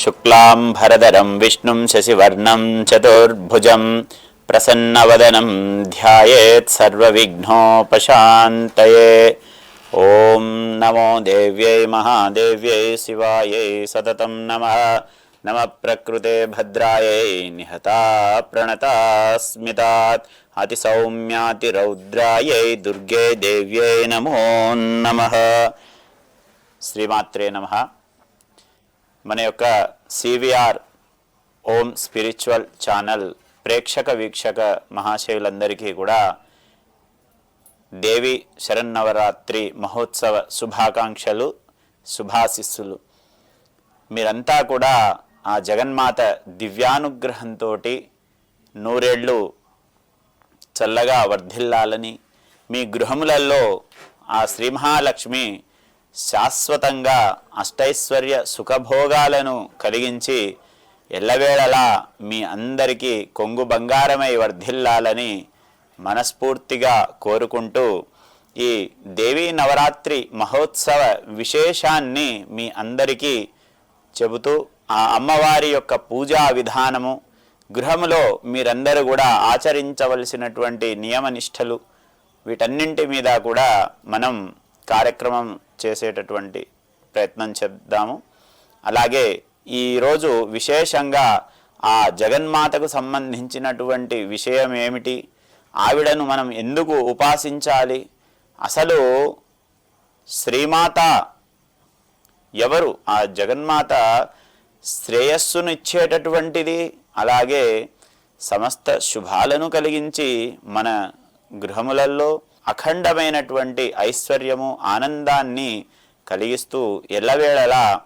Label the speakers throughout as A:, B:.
A: शुक्लाम्भरधरं विष्णुं शशिवर्णं चतुर्भुजं प्रसन्नवदनं ध्यायेत् सर्वविघ्नोपशान्तये ॐ नमो देव्यै महादेव्यै शिवायै सततं नमः नमः प्रकृते भद्रायै निहता प्रणता स्मितात् अतिसौम्यातिरौद्रायै दुर्गे देव्यै नमो नमः శ్రీమాత్రే నమ మన యొక్క సివిఆర్ ఓం స్పిరిచువల్ ఛానల్ ప్రేక్షక వీక్షక మహాశయులందరికీ కూడా దేవి శరన్నవరాత్రి మహోత్సవ శుభాకాంక్షలు శుభాశిస్సులు. మీరంతా కూడా ఆ జగన్మాత దివ్యానుగ్రహంతో నూరేళ్ళు చల్లగా వర్ధిల్లాలని మీ గృహములలో ఆ శ్రీ మహాలక్ష్మి శాశ్వతంగా అష్టైశ్వర్య సుఖభోగాలను కలిగించి ఎల్లవేళలా మీ అందరికీ కొంగు బంగారమై వర్ధిల్లాలని మనస్ఫూర్తిగా కోరుకుంటూ ఈ దేవీ నవరాత్రి మహోత్సవ విశేషాన్ని మీ అందరికీ చెబుతూ ఆ అమ్మవారి యొక్క పూజా విధానము గృహములో మీరందరూ కూడా ఆచరించవలసినటువంటి నియమనిష్టలు వీటన్నింటి మీద కూడా మనం కార్యక్రమం చేసేటటువంటి ప్రయత్నం చేద్దాము. అలాగే ఈరోజు విశేషంగా ఆ జగన్మాతకు సంబంధించినటువంటి విషయం ఏమిటి? ఆవిడను మనం ఎందుకు ఉపాసించాలి? అసలు శ్రీమాత ఎవరు? ఆ జగన్మాత శ్రేయస్సును ఇచ్చేటటువంటిది అలాగే సమస్త శుభాలను కలిగించి మన గృహములలో అఖండమైనటువంటి ఐశ్వర్యము ఆనందాన్ని కలిగిస్తూ ఎల్లవేళలా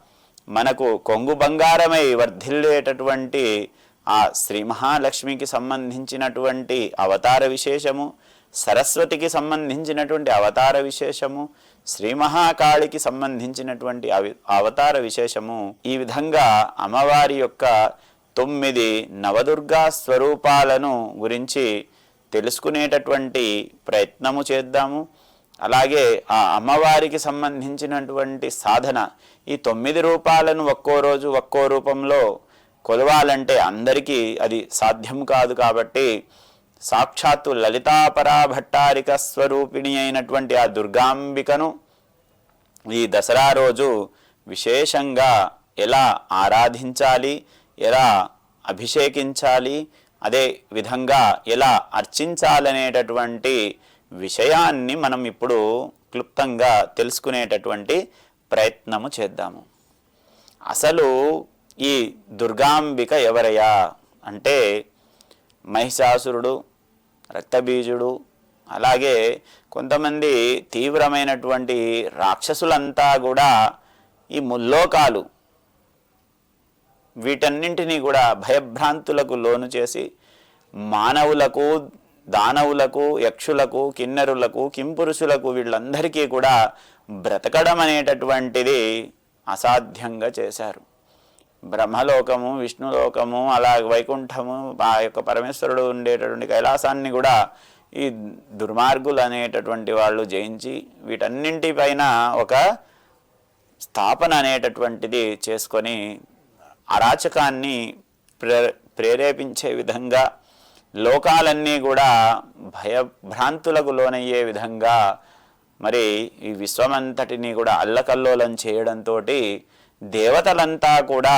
A: మనకు కొంగు బంగారమై వర్ధిల్లేటటువంటి ఆ శ్రీ మహాలక్ష్మికి సంబంధించినటువంటి అవతార విశేషము సరస్వతికి సంబంధించినటువంటి అవతార విశేషము శ్రీ మహాకాళికి సంబంధించినటువంటి అవి అవతార విశేషము. ఈ విధంగా అమ్మవారి యొక్క తొమ్మిది నవదుర్గా స్వరూపాలను గురించి తెలుసుకునేటటువంటి ప్రయత్నము చేద్దాము. అలాగే ఆ అమ్మవారికి సంబంధించినటువంటి సాధన ఈ తొమ్మిది రూపాలను ఒక్కో రోజు ఒక్కో రూపంలో కొలవాలంటే అందరికీ అది సాధ్యం కాదు కాబట్టి సాక్షాత్తు లలితాపరా భట్టారిక స్వరూపిణి అయినటువంటి ఆ దుర్గాంబికను ఈ దసరా రోజు విశేషంగా ఎలా ఆరాధించాలి ఎలా అభిషేకించాలి అదే విధంగా ఎలా అర్చించాలనేటటువంటి విషయాన్ని మనం ఇప్పుడు క్లుప్తంగా తెలుసుకునేటటువంటి ప్రయత్నము చేద్దాము. అసలు ఈ దుర్గాంబిక ఎవరయ్యా? అంటే మహిషాసురుడు రక్తబీజుడు అలాగే కొంతమంది తీవ్రమైనటువంటి రాక్షసులంతా కూడా ఈ ముల్లోకాలు వీటన్నింటినీ కూడా భయభ్రాంతులకు లోను చేసి మానవులకు దానవులకు యక్షులకు కిన్నరులకు కింపురుషులకు వీళ్ళందరికీ కూడా బ్రతకడం అనేటటువంటిది అసాధ్యంగా చేశారు. బ్రహ్మలోకము విష్ణులోకము అలా వైకుంఠము ఆ యొక్క పరమేశ్వరుడు ఉండేటటువంటి కైలాసాన్ని కూడా ఈ దుర్మార్గులు అనేటటువంటి వాళ్ళు జయించి వీటన్నింటిపైన ఒక స్థాపన అనేటటువంటిది చేసుకొని అరాచకాన్ని ప్రే ప్రేరేపించే విధంగా లోకాలన్నీ కూడా భయభ్రాంతులకు లోనయ్యే విధంగా మరి ఈ విశ్వమంతటిని కూడా అల్లకల్లోలం చేయడంతో దేవతలంతా కూడా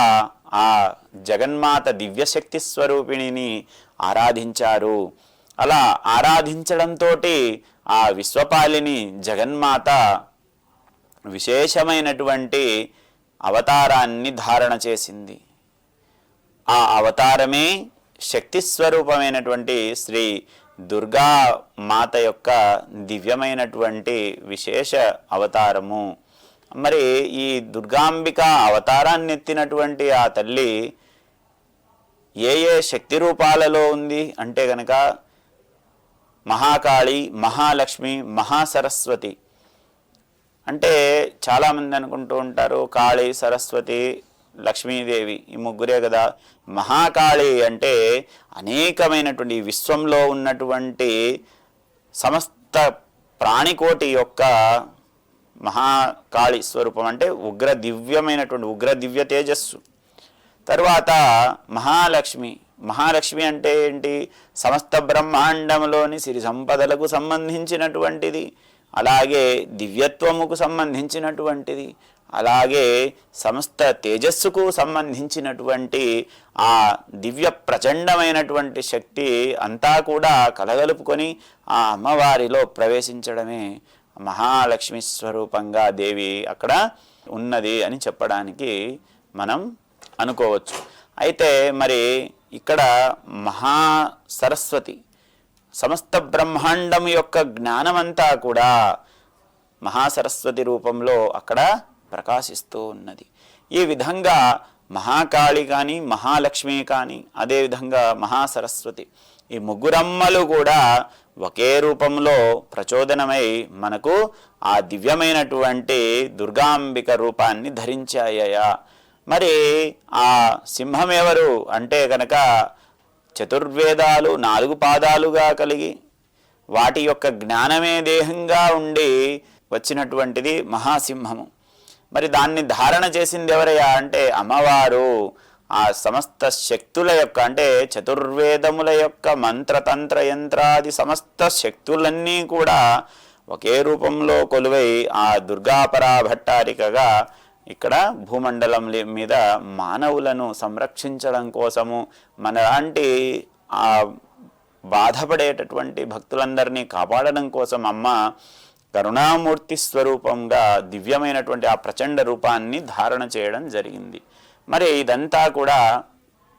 A: ఆ జగన్మాత దివ్యశక్తి స్వరూపిణిని ఆరాధించారు. అలా ఆరాధించడంతో ఆ విశ్వపాలిని జగన్మాత విశేషమైనటువంటి అవతారాన్ని ధారణ చేసింది. ఆ అవతారమే శక్తి స్వరూపమైనటువంటి శ్రీ దుర్గా మాత యొక్క దివ్యమైనటువంటి విశేష అవతారము. మరి ఈ దుర్గాంబిక అవతారాన్ని ఎత్తినటువంటి ఆ తల్లి ఏ ఏ శక్తి రూపాలలో ఉంది? అంటే గనక మహాకాళి మహాలక్ష్మి మహాసరస్వతి అంటే చాలామంది అనుకుంటూ ఉంటారు కాళి సరస్వతి లక్ష్మీదేవి ఈ ముగ్గురే కదా. మహాకాళి అంటే అనేకమైనటువంటి విశ్వంలో ఉన్నటువంటి సమస్త ప్రాణికోటి యొక్క మహాకాళి స్వరూపం అంటే ఉగ్ర దివ్యమైనటువంటి ఉగ్ర దివ్య తేజస్సు. తరువాత మహాలక్ష్మి. మహాలక్ష్మి అంటే ఏంటి? సమస్త బ్రహ్మాండంలోని సిరి సంపదలకు సంబంధించినటువంటిది. అలాగే దివ్యత్వముకు సంబంధించినటువంటిది అలాగే సమస్త తేజస్సుకు సంబంధించినటువంటి ఆ దివ్య ప్రచండమైనటువంటి శక్తి అంతా కూడా కలగలుపుకొని ఆ అమ్మవారిలో ప్రవేశించడమే మహాలక్ష్మి స్వరూపంగా దేవి అక్కడ ఉన్నది అని చెప్పడానికి మనం అనుకోవచ్చు. అయితే మరి ఇక్కడ మహా సరస్వతి సమస్త బ్రహ్మాండం యొక్క జ్ఞానమంతా కూడా మహాసరస్వతి రూపంలో అక్కడ ప్రకాశిస్తూ ఉన్నది. ఈ విధంగా మహాకాళి కానీ మహాలక్ష్మి కానీ అదేవిధంగా మహాసరస్వతి ఈ ముగ్గురమ్మలు కూడా ఒకే రూపంలో ప్రచోదనమై మనకు ఆ దివ్యమైనటువంటి దుర్గాంబిక రూపాన్ని ధరించాయ మరి ఆ సింహం ఎవరు అంటే కనుక చతుర్వేదాలు నాలుగు పాదాలుగా కలిగి వాటి యొక్క జ్ఞానమే దేహంగా ఉండి వచ్చినటువంటిది మహాసింహము. మరి దాన్ని ధారణ చేసింది ఎవరయ్యా? అంటే అమ్మవారు. ఆ సమస్త శక్తుల యొక్క అంటే చతుర్వేదముల యొక్క మంత్రతంత్ర యంత్రాది సమస్త శక్తులన్నీ కూడా ఒకే రూపంలో కొలువై ఆ దుర్గాపరా భట్టారికగా ఇక్కడ భూమండలం మీద మానవులను సంరక్షించడం కోసము మనలాంటి ఆ బాధపడేటటువంటి భక్తులందరినీ కాపాడడం కోసం అమ్మ కరుణామూర్తి స్వరూపంగా దివ్యమైనటువంటి ఆ ప్రచండ రూపాన్ని ధారణ చేయడం జరిగింది. మరి ఇదంతా కూడా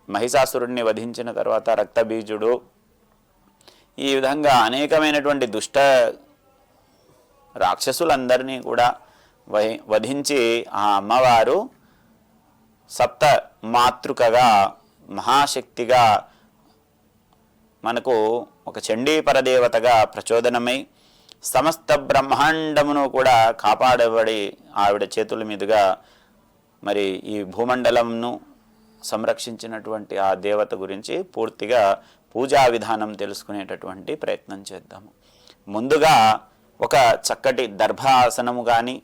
A: మహిషాసురుడిని వధించిన తర్వాత రక్తబీజుడు ఈ విధంగా అనేకమైనటువంటి దుష్ట రాక్షసులందరినీ కూడా వధించి ఆ అమ్మవారు సప్త మాతృకగా మహాశక్తిగా మనకు ఒక చండీ పరదేవతగా ప్రచోదనమై సమస్త బ్రహ్మాండమును కూడా కాపాడబడి ఆవిడ చేతుల మీదుగా మరి ఈ భూమండలంను సంరక్షించినటువంటి ఆ దేవత గురించి పూర్తిగా పూజా విధానం తెలుసుకునేటటువంటి ప్రయత్నం చేద్దాము. ముందుగా ఒక చక్కటి దర్భాసనము కానీ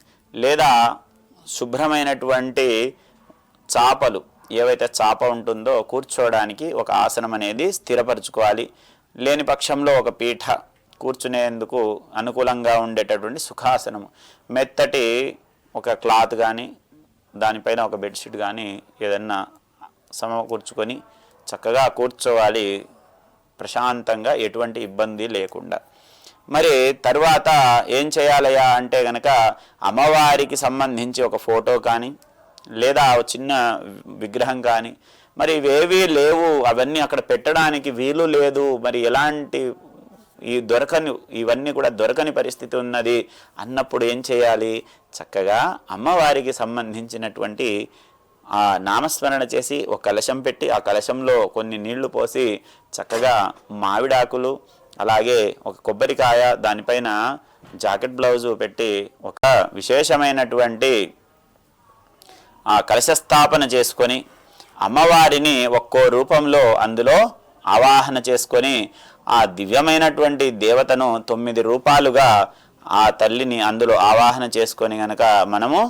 A: లేదా శుభ్రమైనటువంటి చాపలు ఏవైతే చాప ఉంటుందో కూర్చోవడానికి ఒక ఆసనం అనేది స్థిరపరచుకోవాలి. లేని పక్షంలో ఒక పీఠ కూర్చునేందుకు అనుకూలంగా ఉండేటటువంటి సుఖాసనము. మెత్తటి ఒక క్లాత్ కానీ దానిపైన ఒక బెడ్షీట్ కానీ ఏదన్నా సమకూర్చుకొని చక్కగా కూర్చోవాలి. ప్రశాంతంగా ఎటువంటి ఇబ్బంది లేకుండా. మరి తరువాత ఏం చేయాలయ్యా అంటే గనక అమ్మవారికి సంబంధించి ఒక ఫోటో కానీ లేదా చిన్న విగ్రహం కానీ మరి ఇవేవీ లేవు అవన్నీ అక్కడ పెట్టడానికి వీలు లేదు మరి ఎలాంటి ఈ దొరకని ఇవన్నీ కూడా దొరకని పరిస్థితి ఉన్నది అన్నప్పుడు ఏం చేయాలి? చక్కగా అమ్మవారికి సంబంధించినటువంటి ఆ నామస్మరణ చేసి ఒక కలశం పెట్టి ఆ కలశంలో కొన్ని నీళ్ళు పోసి చక్కగా మామిడాకులు అలాగే ఒక కొబ్బరికాయ దానిపైన జాకెట్ బ్లౌజు పెట్టి ఒక విశేషమైనటువంటి ఆ కలశస్థాపన చేసుకొని అమ్మవారిని ఒక్కో రూపంలో అందులో ఆవాహన చేసుకొని ఆ దివ్యమైనటువంటి దేవతను తొమ్మిది రూపాలుగా ఆ తల్లిని అందులో ఆవాహన చేసుకొని గనక మనము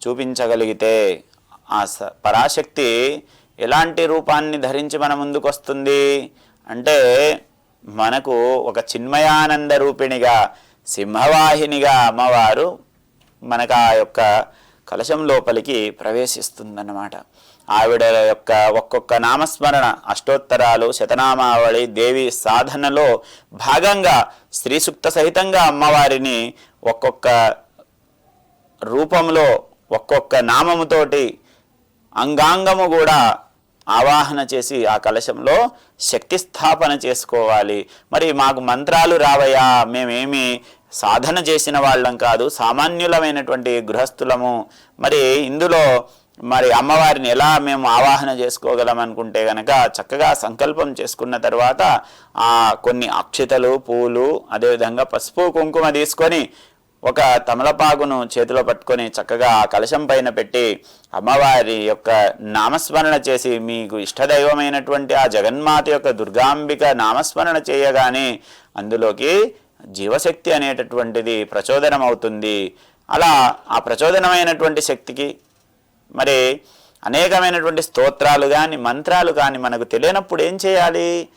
A: చూపించగలిగితే ఆ స- పరాశక్తి ఎలాంటి రూపాన్ని ధరించి మన ముందుకు వస్తుంది అంటే మనకు ఒక చిన్మయానంద రూపిణిగా సింహవాహినిగా అమ్మవారు మనకు ఆ యొక్క కలశం లోపలికి ప్రవేశిస్తుందన్నమాట. ఆవిడ యొక్క ఒక్కొక్క నామస్మరణ అష్టోత్తరాలు శతనామావళి దేవి సాధనలో భాగంగా స్త్రీ సూక్త సహితంగా అమ్మవారిని ఒక్కొక్క రూపంలో ఒక్కొక్క నామముతోటి అంగాంగము కూడా ఆవాహన చేసి ఆ కలశంలో శక్తి స్థాపన చేసుకోవాలి. మరి మాకు మంత్రాలు రావయా మేమేమి సాధన చేసిన వాళ్ళం కాదు సామాన్యులమైనటువంటి గృహస్థులము. మరి ఇందులో మరి అమ్మవారిని ఎలా మేము ఆవాహన చేసుకోగలం అనుకుంటే గనక చక్కగా సంకల్పం చేసుకున్న తర్వాత ఆ కొన్ని అక్షితలు పూలు అదేవిధంగా పసుపు కుంకుమ తీసుకొని ఒక తమలపాకును చేతిలో పట్టుకొని చక్కగా ఆ కలశం పైన పెట్టి అమ్మవారి యొక్క నామస్మరణ చేసి మీకు ఇష్టదైవమైనటువంటి ఆ జగన్మాత యొక్క దుర్గాంబిక నామస్మరణ చేయగానే అందులోకి జీవశక్తి అనేటటువంటిది ప్రచోదనం అవుతుంది అలా ఆ ప్రచోదనమైనటువంటి శక్తికి మరి అనేకమైనటువంటి స్తోత్రాలు కానీ మంత్రాలు కానీ మనకు తెలియనప్పుడు ఏం చేయాలి?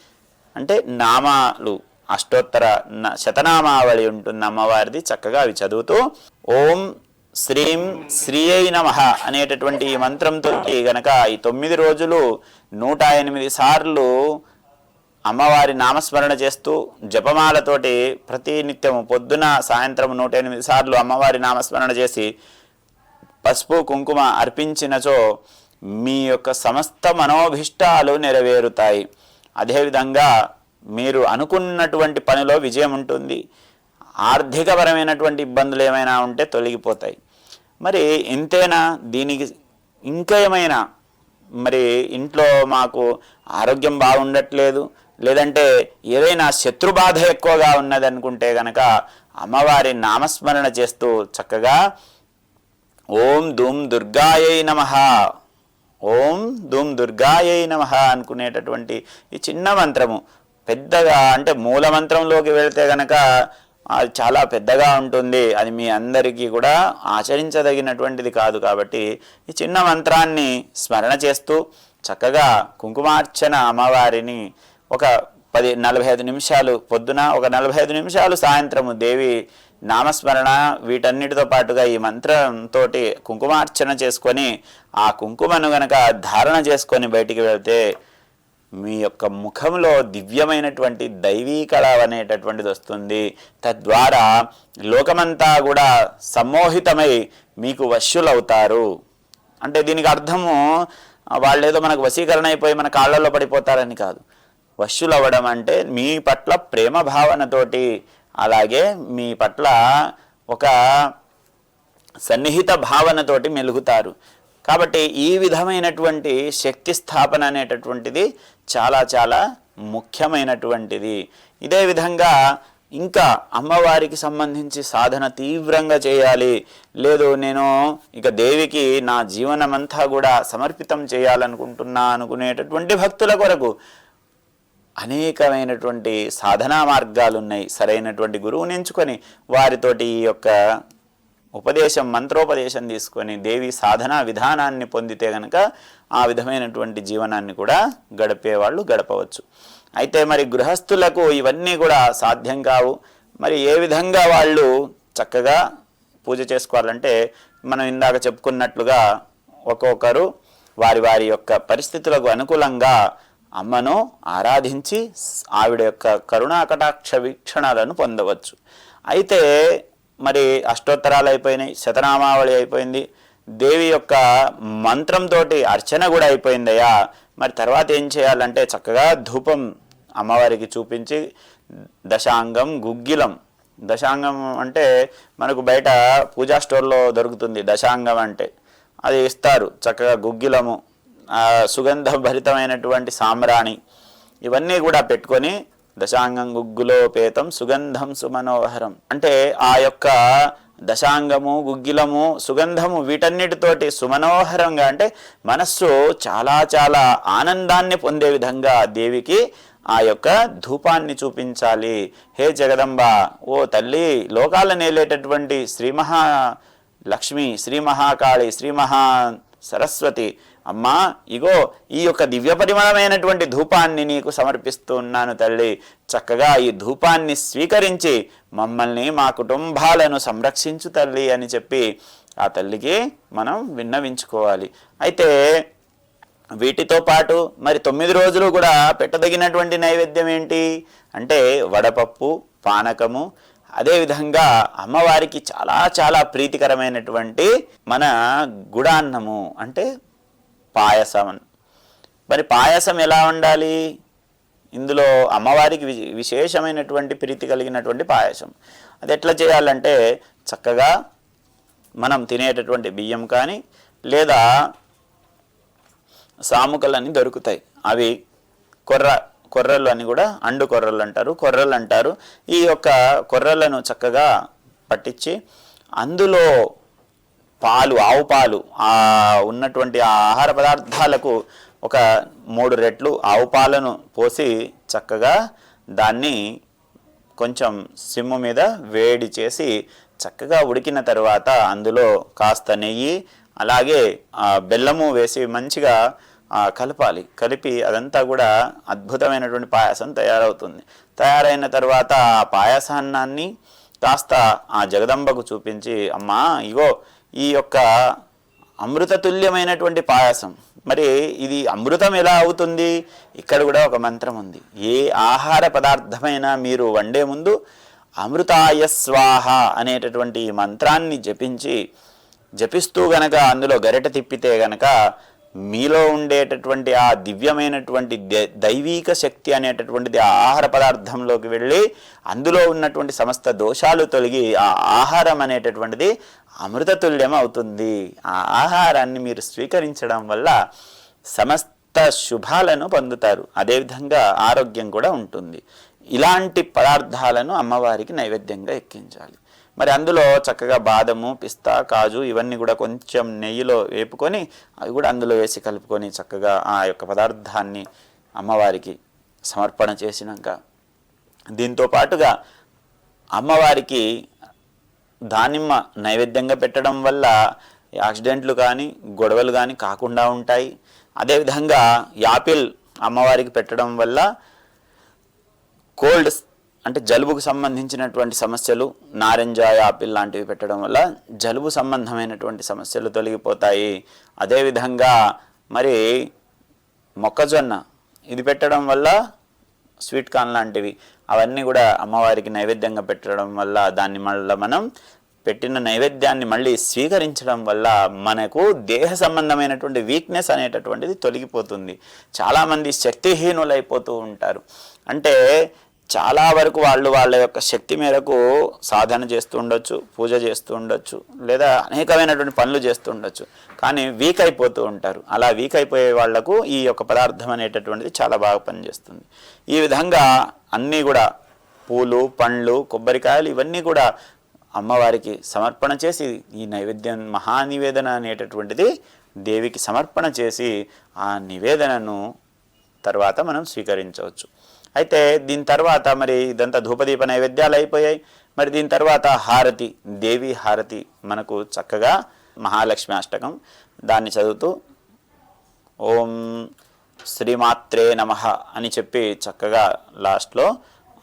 A: అంటే నామాలు. అష్టోత్తర న- శతనామావళి ఉంటుంది అమ్మవారిది చక్కగా అవి చదువుతూ ఓం శ్రీం శ్రీ అయి నమ అనేటటువంటి ఈ మంత్రంతో గనక ఈ తొమ్మిది రోజులు నూట ఎనిమిది సార్లు అమ్మవారి నామస్మరణ చేస్తూ జపమాలతోటి ప్రతి నిత్యము పొద్దున సాయంత్రం నూట ఎనిమిది సార్లు అమ్మవారి నామస్మరణ చేసి పసుపు కుంకుమ అర్పించినచో మీ యొక్క సమస్త మనోభిష్టాలు నెరవేరుతాయి. అదేవిధంగా మీరు అనుకున్నటువంటి పనిలో విజయం ఉంటుంది. ఆర్థికపరమైనటువంటి ఇబ్బందులు ఏమైనా ఉంటే తొలగిపోతాయి. మరి ఇంతేనా? దీనికి ఇంకా ఏమైనా? మరి ఇంట్లో మాకు ఆరోగ్యం బాగుండట్లేదు. లేదంటే ఏదైనా శత్రుబాధ ఎక్కువగా ఉన్నది అనుకుంటే గనక అమ్మవారి నామస్మరణ చేస్తూ చక్కగా ఓం ధూమ్ దుర్గాయై నమ. ఓం ధూమ్ దుర్గాయై నమ అనుకునేటటువంటి ఈ చిన్న మంత్రము. పెద్దగా అంటే మూల మంత్రంలోకి వెళితే గనక అది చాలా పెద్దగా ఉంటుంది. అది మీ అందరికీ కూడా ఆచరించదగినటువంటిది కాదు కాబట్టి ఈ చిన్న మంత్రాన్ని స్మరణ చేస్తూ చక్కగా కుంకుమార్చన అమ్మవారిని ఒక పది నలభై ఐదు నిమిషాలు పొద్దున ఒక నలభై ఐదు నిమిషాలు సాయంత్రము దేవి నామస్మరణ వీటన్నిటితో పాటుగా ఈ మంత్రంతో కుంకుమార్చన చేసుకొని ఆ కుంకుమను గనక ధారణ చేసుకొని బయటికి వెళ్తే మీ యొక్క ముఖంలో దివ్యమైనటువంటి దైవీ కళ అనేటటువంటిది వస్తుంది. తద్వారా లోకమంతా కూడా సమ్మోహితమై మీకు వశ్యులవుతారు అంటే దీనికి అర్థము వాళ్ళేదో మనకు వశీకరణ అయిపోయి మన కాళ్ళల్లో పడిపోతారని కాదు. వశ్యులవ్వడం అంటే మీ పట్ల ప్రేమ భావనతోటి అలాగే మీ పట్ల ఒక సన్నిహిత భావనతోటి మెలుగుతారు. కాబట్టి ఈ విధమైనటువంటి శక్తి స్థాపన అనేటటువంటిది చాలా చాలా ముఖ్యమైనటువంటిది. ఇదే విధంగా ఇంకా అమ్మవారికి సంబంధించి సాధన తీవ్రంగా చేయాలి. లేదు నేను ఇక దేవికి నా జీవనమంతా కూడా సమర్పితం చేయాలనుకుంటున్నా అనుకునేటటువంటి భక్తుల కొరకు అనేకమైనటువంటి సాధనా మార్గాలు ఉన్నాయి సరైనటువంటి గురువుని ఎంచుకొని వారితోటి ఈ యొక్క ఉపదేశం మంత్రోపదేశం తీసుకొని దేవి సాధనా విధానాన్ని పొందితే గనక ఆ విధమైనటువంటి జీవనాన్ని కూడా గడిపేవాళ్ళు గడపవచ్చు. అయితే మరి గృహస్థులకు ఇవన్నీ కూడా సాధ్యం కావు. మరి ఏ విధంగా వాళ్ళు చక్కగా పూజ చేసుకోవాలంటే మనం ఇందాక చెప్పుకున్నట్లుగా ఒక్కొక్కరు వారి వారి యొక్క పరిస్థితులకు అనుకూలంగా అమ్మను ఆరాధించి ఆవిడ యొక్క కరుణాకటాక్ష వీక్షణాలను పొందవచ్చు. అయితే మరి అష్టోత్తరాలు అయిపోయినాయి శతనామావళి అయిపోయింది. దేవి యొక్క మంత్రంతో అర్చన కూడా అయిపోయిందయ్యా. మరి తర్వాత ఏం చేయాలంటే చక్కగా ధూపం అమ్మవారికి చూపించి దశాంగం గుగ్గిలం. దశాంగం అంటే మనకు బయట పూజా స్టోర్లో దొరుకుతుంది దశాంగం అంటే. అది ఇస్తారు చక్కగా గుగ్గిలము సుగంధ భరితమైనటువంటి సాంబ్రాణి. ఇవన్నీ కూడా పెట్టుకొని దశాంగం గుగ్గులోపేతం సుగంధం సుమనోహరం. అంటే ఆ యొక్క దశాంగము గుగ్గిలము సుగంధము వీటన్నిటితోటి సుమనోహరంగా అంటే మనస్సు చాలా చాలా ఆనందాన్ని పొందే విధంగా దేవికి ఆ యొక్క ధూపాన్ని చూపించాలి. హే జగదంబ ఓ తల్లి లోకాల నేలేటటువంటి శ్రీ మహా లక్ష్మి శ్రీ మహాకాళి శ్రీ మహా సరస్వతి అమ్మా ఇగో ఈ యొక్క దివ్య పరిమళమైనటువంటి ధూపాన్ని నీకు సమర్పిస్తూ ఉన్నాను తల్లి. చక్కగా ఈ ధూపాన్ని స్వీకరించి మమ్మల్ని మా కుటుంబాలను సంరక్షించు తల్లి అని చెప్పి ఆ తల్లికి మనం విన్నవించుకోవాలి. అయితే వీటితో పాటు మరి తొమ్మిది రోజులు కూడా పెట్టదగినటువంటి నైవేద్యం ఏంటి? అంటే వడపప్పు పానకము అదేవిధంగా అమ్మవారికి చాలా చాలా ప్రీతికరమైనటువంటి మన గుడాన్నము. అంటే పాయసం. మరి పాయసం ఎలా ఉండాలి ఇందులో అమ్మవారికి వి- విశేషమైనటువంటి ప్రీతి కలిగినటువంటి పాయసం. అది ఎట్లా చేయాలంటే చక్కగా మనం తినేటటువంటి బియ్యం కానీ లేదా సాముకలని దొరుకుతాయి. అవి కొర్ర కొర్రలు అని కూడా అండు కొర్రలు అంటారు కొర్రలు అంటారు. ఈ యొక్క కొర్రలను చక్కగా పట్టించి అందులో పాలు ఆవు పాలు ఉన్నటువంటి ఆ ఆహార పదార్థాలకు ఒక మూడు రెట్లు ఆవు పాలను పోసి చక్కగా దాన్ని కొంచెం సిమ్ము మీద వేడి చేసి చక్కగా ఉడికిన తర్వాత అందులో కాస్త నెయ్యి అలాగే ఆ బెల్లము వేసి మంచిగా కలపాలి. కలిపి అదంతా కూడా అద్భుతమైనటువంటి పాయసం తయారవుతుంది. తయారైన తర్వాత ఆ పాయసాన్నాన్ని కాస్త ఆ జగదంబకు చూపించి అమ్మా ఇగో ఈ యొక్క అమృతతుల్యమైనటువంటి పాయసం. మరి ఇది అమృతం ఎలా అవుతుంది? ఇక్కడ కూడా ఒక మంత్రం ఉంది. ఏ ఆహార పదార్థమైనా మీరు వండే ముందు అమృతాయ స్వాహ అనేటటువంటి ఈ మంత్రాన్ని జపించి జపిస్తూ గనక అందులో గరిట తిప్పితే గనక మీలో ఉండేటటువంటి ఆ దివ్యమైనటువంటి దైవీక శక్తి అనేటటువంటిది ఆ ఆహార పదార్థంలోకి వెళ్ళి అందులో ఉన్నటువంటి సమస్త దోషాలు తొలగి ఆ ఆహారం అనేటటువంటిది అమృతతుల్యం అవుతుంది. ఆ ఆహారాన్ని మీరు స్వీకరించడం వల్ల సమస్త శుభాలను పొందుతారు. అదేవిధంగా ఆరోగ్యం కూడా ఉంటుంది. ఇలాంటి పదార్థాలను అమ్మవారికి నైవేద్యంగా ఎక్కించాలి. మరి అందులో చక్కగా బాదము పిస్తా కాజు ఇవన్నీ కూడా కొంచెం నెయ్యిలో వేపుకొని అవి కూడా అందులో వేసి కలుపుకొని చక్కగా ఆ యొక్క పదార్థాన్ని అమ్మవారికి సమర్పణ చేసినాక దీంతో పాటుగా అమ్మవారికి దానిమ్మ నైవేద్యంగా పెట్టడం వల్ల యాక్సిడెంట్లు కానీ గొడవలు కానీ కాకుండా ఉంటాయి. అదేవిధంగా యాపిల్ అమ్మవారికి పెట్టడం వల్ల కోల్డ్ అంటే జలుబుకు సంబంధించినటువంటి సమస్యలు నారింజ యాపిల్ లాంటివి పెట్టడం వల్ల జలుబు సంబంధమైనటువంటి సమస్యలు తొలగిపోతాయి. అదేవిధంగా మరి మొక్కజొన్న ఇది పెట్టడం వల్ల స్వీట్ కార్న్ లాంటివి అవన్నీ కూడా అమ్మవారికి నైవేద్యంగా పెట్టడం వల్ల దాన్ని మళ్ళీ మనం పెట్టిన నైవేద్యాన్ని మళ్ళీ స్వీకరించడం వల్ల మనకు దేహ సంబంధమైనటువంటి వీక్నెస్ అనేటటువంటిది తొలగిపోతుంది. చాలామంది శక్తిహీనులైపోతూ ఉంటారు. అంటే చాలా వరకు వాళ్ళు వాళ్ళ యొక్క శక్తి మేరకు సాధన చేస్తూ ఉండొచ్చు పూజ చేస్తూ ఉండొచ్చు లేదా అనేకమైనటువంటి పనులు చేస్తూ ఉండొచ్చు. కానీ వీక్ అయిపోతూ ఉంటారు. అలా వీక్ అయిపోయే వాళ్ళకు ఈ యొక్క పదార్థం అనేటటువంటిది చాలా బాగా పనిచేస్తుంది. ఈ విధంగా అన్నీ కూడా పూలు పండ్లు కొబ్బరికాయలు ఇవన్నీ కూడా అమ్మవారికి సమర్పణ చేసి ఈ నైవేద్యం మహానివేదన అనేటటువంటిది దేవికి సమర్పణ చేసి ఆ నివేదనను తర్వాత మనం స్వీకరించవచ్చు. అయితే దీని తర్వాత మరి ఇదంతా ధూపదీప నైవేద్యాలు అయిపోయాయి. మరి దీని తర్వాత హారతి దేవి హారతి మనకు చక్కగా మహాలక్ష్మి అష్టకం దాన్ని చదువుతూ ఓం శ్రీమాత్రే నమ అని చెప్పి చక్కగా లాస్ట్లో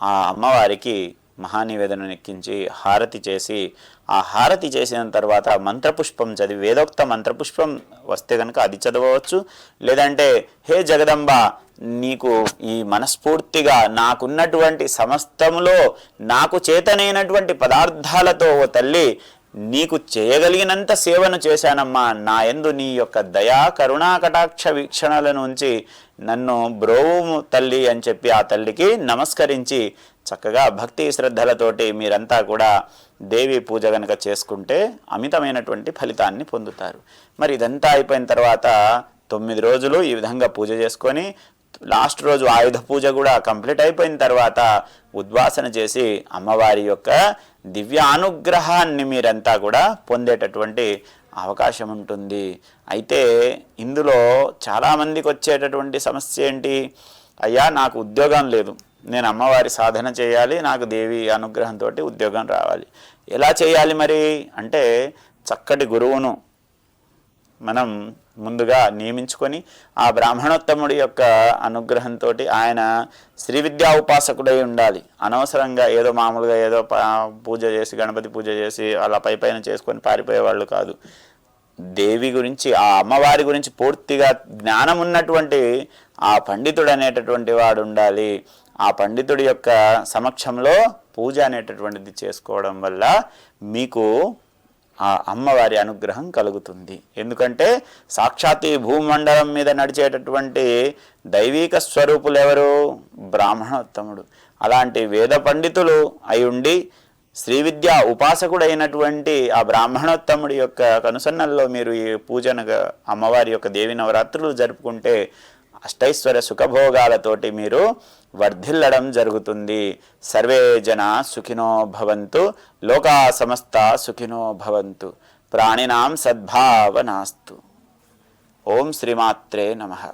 A: ఆ అమ్మవారికి మహానివేదన ఎక్కించి హారతి చేసి ఆ హారతి చేసిన తర్వాత మంత్రపుష్పం చదివి వేదోక్త మంత్రపుష్పం వస్తే కనుక అది చదవవచ్చు. లేదంటే హే జగదంబ నీకు ఈ మనస్ఫూర్తిగా నాకున్నటువంటి సమస్తములో నాకు చేతనైనటువంటి పదార్థాలతో ఓ తల్లి నీకు చేయగలిగినంత సేవను చేశానమ్మా. నా యందు నీ యొక్క దయా కరుణా కటాక్ష వీక్షణలను ఉంచి నన్ను బ్రోవు తల్లి అని చెప్పి ఆ తల్లికి నమస్కరించి చక్కగా భక్తి శ్రద్ధలతోటి మీరంతా కూడా దేవి పూజ గనక చేసుకుంటే అమితమైనటువంటి ఫలితాన్ని పొందుతారు. మరి ఇదంతా అయిపోయిన తర్వాత తొమ్మిది రోజులు ఈ విధంగా పూజ చేసుకొని లాస్ట్ రోజు ఆయుధ పూజ కూడా కంప్లీట్ అయిపోయిన తర్వాత ఉద్వాసన చేసి అమ్మవారి యొక్క దివ్య అనుగ్రహాన్ని మీరంతా కూడా పొందేటటువంటి అవకాశం ఉంటుంది. అయితే ఇందులో చాలామందికి వచ్చేటటువంటి సమస్య ఏంటి? అయ్యా నాకు ఉద్యోగం లేదు. నేను అమ్మవారి సాధన చేయాలి నాకు దేవి అనుగ్రహంతో ఉద్యోగం రావాలి. ఎలా చేయాలి మరి? అంటే చక్కటి గురువును మనం ముందుగా నియమించుకొని ఆ బ్రాహ్మణోత్తముడి యొక్క అనుగ్రహంతో ఆయన శ్రీ విద్యా ఉపాసకుడై ఉండాలి. అనవసరంగా ఏదో మామూలుగా ఏదో ప- పూజ చేసి గణపతి పూజ చేసి అలా పై పైన చేసుకొని పారిపోయేవాళ్ళు కాదు. దేవి గురించి ఆ అమ్మవారి గురించి పూర్తిగా జ్ఞానం ఉన్నటువంటి ఆ పండితుడు అనేటటువంటి వాడు ఉండాలి. ఆ పండితుడి యొక్క సమక్షంలో పూజ అనేటటువంటిది చేసుకోవడం వల్ల మీకు ఆ అమ్మవారి అనుగ్రహం కలుగుతుంది. ఎందుకంటే సాక్షాత్ ఈ భూమండలం మీద నడిచేటటువంటి దైవీక స్వరూపులు ఎవరు? బ్రాహ్మణోత్తముడు. అలాంటి వేద పండితులు అయి ఉండి శ్రీ విద్య ఉపాసకుడైనటువంటి ఆ బ్రాహ్మణోత్తముడి యొక్క కనుసన్నల్లో మీరు ఈ పూజనగా అమ్మవారి యొక్క దేవి నవరాత్రులు జరుపుకుంటే అష్టైశ్వర్య సుఖభోగాలతోటి మీరు వర్ధిల్లడం జరుగుతుంది. సర్వే జన సుఖినో భవంతు లోకా సమస్త సుఖినో భవంతు. ప్రాణినాం సద్భావనాస్తు. ఓం శ్రీమాత్రే నమః.